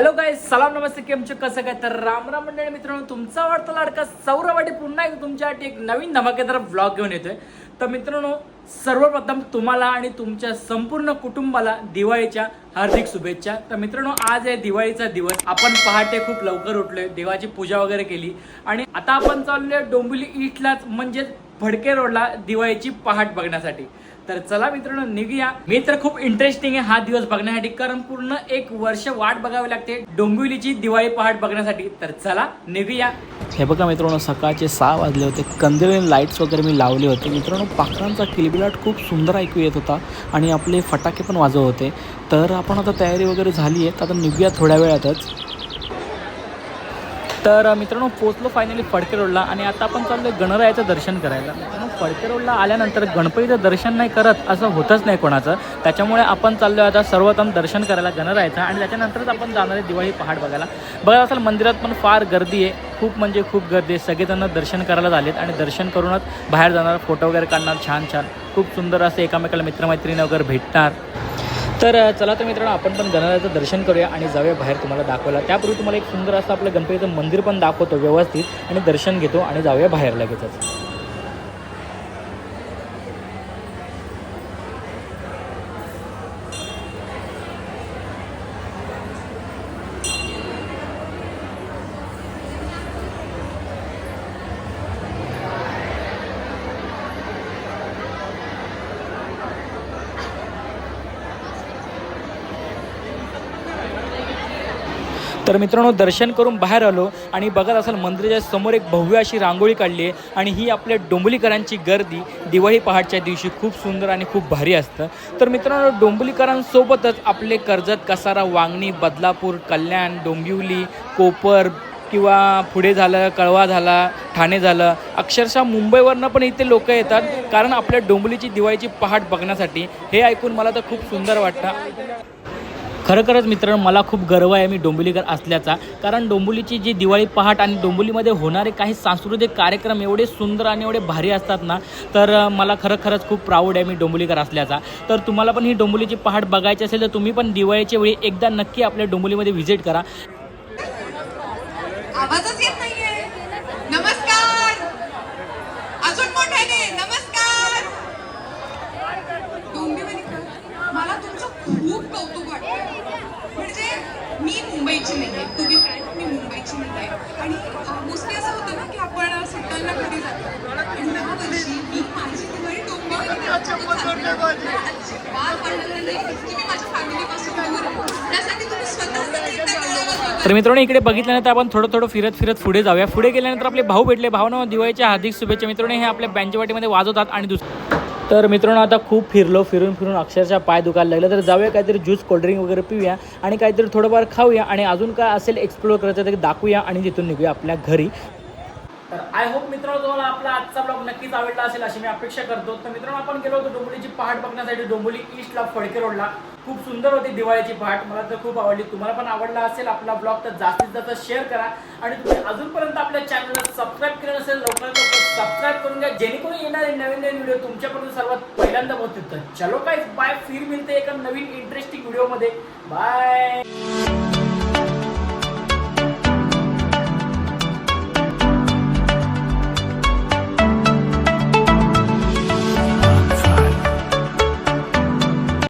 सलाम नमस्ते केमचे कसं काय तर राम राम मंडळी मित्रांनो तुमचा आवडता लाडका सौरवाडी पुन्हा एकदा तुमच्यासाठी एक नवीन धमाकेदार ब्लॉग घेऊन येतोय. तर मित्रांनो सर्वप्रथम तुम्हाला आणि तुमच्या संपूर्ण कुटुंबाला दिवाळीच्या हार्दिक शुभेच्छा. तर मित्रांनो आज आहे दिवाळीचा दिवस. आपण पहाटे खूप लवकर उठलोय देवाची पूजा वगैरे केली. आणि आता आपण चाललोय डोंबिवली ईस्टलाच म्हणजेच फडके रोडला दिवाळीची पहाट बघण्यासाठी. तर चला मित्रांनो निघूया. मी तर खूप इंटरेस्टिंग आहे हा दिवस बघण्यासाठी. कारण पूर्ण एक वर्ष वाट बघावी लागते डोंबिवलीची दिवाळी पहाट बघण्यासाठी. तर चला निघूया. हे बघा मित्रांनो सकाळचे सहा वाजले होते. कंदिल लाईट्स वगैरे मी लावले होते. मित्रांनो पाखरांचा किलबिलाट खूप सुंदर ऐकू येत होता आणि आपले फटाके पण वाजव होते. तर आपण आता तयारी वगैरे झाली आहे. तर आता निघूया थोड्या वेळातच. तर मित्रांनो पोचलो फायनली फडके रोडला आणि आता आपण चाललो गणरायाचं दर्शन करायला. मित्रांनो फडके रोडला आल्यानंतर गणपतीचं दर्शन नाही करत असं होतच नाही कोणाचं. त्याच्यामुळे आपण चाललो आता सर्वप्रथम दर्शन करायला गणरायाचं आणि त्याच्यानंतरच आपण जाणार आहे दिवाळी पहाड बघायला. बघा असाल मंदिरात पण फार गर्दी आहे. खूप म्हणजे खूप गर्दी आहे. सगळेजण दर्शन करायला झालेत आणि दर्शन करूनच बाहेर जाणार फोटो वगैरे काढणार छान छान. खूप सुंदर असं एकामेकाला मित्रमैत्रिणी वगैरे भेटणार. तर चला तर मित्रांनो आपण पण गणरायाचं दर्शन करूया आणि जाऊया बाहेर तुम्हाला दाखवायला. त्यापूर्वी तुम्हाला एक सुंदर असं आपलं गणपतीचं मंदिर पण दाखवतो व्यवस्थित आणि दर्शन घेतो आणि जाऊया बाहेर लगेचच. तर मित्रांनो दर्शन करून बाहेर आलो आणि बघत असाल मंदिराच्या समोर एक भव्य अशी रांगोळी काढली आहे आणि ही आपल्या डोंबलीकरांची गर्दी दिवाळी पहाटच्या दिवशी खूप सुंदर आणि खूप भारी असतं. तर मित्रांनो डोंबलीकरांसोबतच आपले कर्जत कसारा वांगणी बदलापूर कल्याण डोंबिवली कोपर किंवा पुढे झालं कळवा झाला ठाणे झालं अक्षरशः मुंबईवरनं पण इथे लोक येतात कारण आपल्या डोंबलीची दिवाळीची पहाट बघण्यासाठी. हे ऐकून मला तर खूप सुंदर वाटतं. खरोखरच मित्रांनो मला खूप गर्व आहे मी डोंबिवलीकर असल्याचा. कारण डोंबिवलीची जी दिवाळी पहाट आणि डोंबिवलीमध्ये होणारे काही सांस्कृतिक कार्यक्रम एवढे सुंदर आणि एवढे भारी असतात ना तर मला खरं खरंच खूप प्राऊड आहे मी डोंबिवलीकर असल्याचा. तर तुम्हाला पण ही डोंबिवलीची पहाट बघायची असेल तर तुम्ही पण दिवाळीच्या वेळी एकदा नक्की आपल्या डोंबिवलीमध्ये व्हिजिट करा. आवाजच येत नाहीये. नमस्कार. अजून मोठ्याने नमस्कार. मला तुमचं खूप कौतुक वाटतं मी मुंबईची नाहीये तुम्ही फ्रँक मी मुंबईची नाही आहे. आणि मोस्टली असं होतं ना की आपण सुट्ट्यांना कधी जातो. आणि मी माझी दिवाळी नाही. आहे. तर मित्रांनो इकडे बघितल्यानंतर आपण थोडं थोडं फिरत फिरत पुढे जाऊया. पुढे गेल्यानंतर आपले भाऊ भेटले. भावना दिवाळीच्या हार्दिक शुभेच्छा. मित्रांनो हे आपल्या बँचवाटीमध्ये वाजवतात आणि दुस तर मित्रांनो आता खूप फिरलो फिरून फिरून अक्षरशः पाय दुखायला लागलं. तर जाऊया काहीतरी ज्यूस कोल्ड्रिंक वगैरे पिऊया आणि काहीतरी थोडंफार खाऊया आणि अजून काय असेल एक्सप्लोर करायचं ते दाखवूया आणि तिथून निघूया आपल्या घरी. तर आय होप मित्रांनो तुम्हाला आपला आजचा ब्लॉग नक्कीच आवडला असेल अशी मी अपेक्षा करतो. तर मित्रांनो आपण गेलो होतो डोंबोलीची पहाट बघण्यासाठी डोंबोली ईस्टला फडके रोडला खूप सुंदर होती दिवाळीची पहाट मला तर खूप आवडली. तुम्हाला पण आवडला असेल आपला ब्लॉग तर जास्तीत जास्त शेअर करा. आणि तुम्ही अजूनपर्यंत आपल्या चॅनलला सबस्क्राईब केलं नसेल लवकरात सबस्क्राईब करून घ्या. जेणेकरून येणारे नवीन नवीन व्हिडिओ तुमच्याकडून सर्वात पहिल्यांदा पोहोचतील तर चलो काय बाय फिर मिळते एका नवीन इंटरेस्टिंग व्हिडिओमध्ये बाय